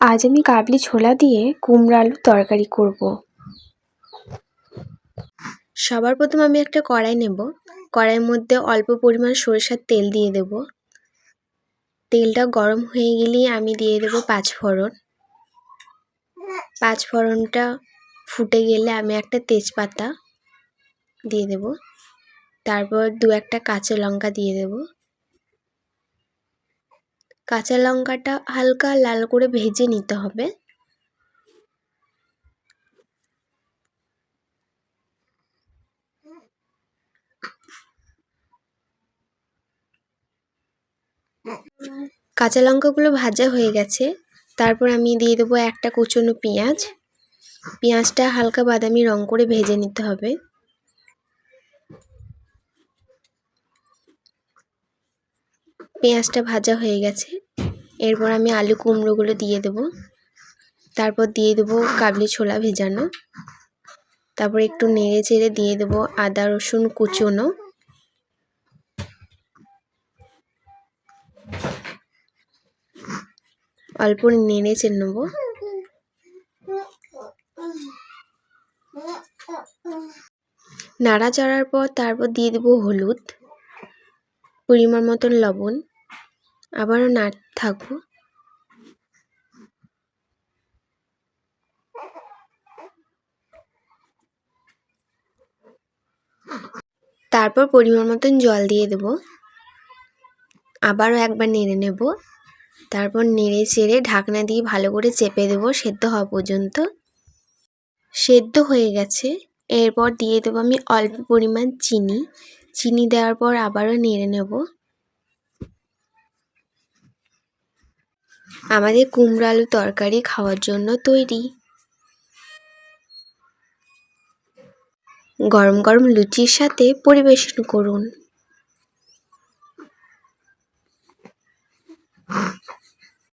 আজ আমি কাবলি ছোলা দিয়ে কুমড়ো আলুর তরকারি করব। সবার প্রথম আমি একটা কড়াই নেব। কড়াইয়ের মধ্যে অল্প পরিমাণ সরিষার তেল দিয়ে দেব। তেলটা গরম হয়ে গেলেই আমি দিয়ে দেব পাঁচ ফোড়ন। পাঁচ ফোড়নটা ফুটে গেলে আমি একটা তেজপাতা দিয়ে দেব। তারপর দু একটা কাঁচা লঙ্কা দিয়ে দেব। কাঁচা লঙ্কাটা হালকা লাল করে ভেজে নিতে হবে। কাঁচা লঙ্কাগুলো ভাজা হয়ে গেছে। তারপর আমি দিয়ে দেবো একটা কুচনো পেঁয়াজ। পেঁয়াজটা হালকা বাদামি রং করে ভেজে নিতে হবে। পেঁয়াজটা ভাজা হয়ে গেছে। এরপর আমি আলু কুমড়োগুলো দিয়ে দেবো। তারপর দিয়ে দেবো কাবলি ছোলা ভেজানো। তারপর একটু নেড়ে চেড়ে দিয়ে দেবো আদা, রসুন কুচোনো। অল্প নেড়ে চেড়ে নেব। নাড়া চড়ার পর তারপর দিয়ে দেবো হলুদ, পরিমাণ মতন লবণ। আবারও নাড়তে থাকব। তারপর পরিমাণ মতন জল দিয়ে দেব। আবারও একবার নেড়ে নেব। তারপর নেড়ে চেড়ে ঢাকনা দিয়ে ভালো করে চেপে দেব। সেদ্ধ হওয়া পর্যন্ত। সেদ্ধ হয়ে গেছে। এরপর দিয়ে দেবো আমি অল্প পরিমাণ চিনি। চিনি দেওয়ার পর আবারও নেড়ে নেব। আমাদের কুমড়ো আলু তরকারি খাওয়ার জন্য তৈরি। গরম গরম লুচির সাথে পরিবেশন করুন।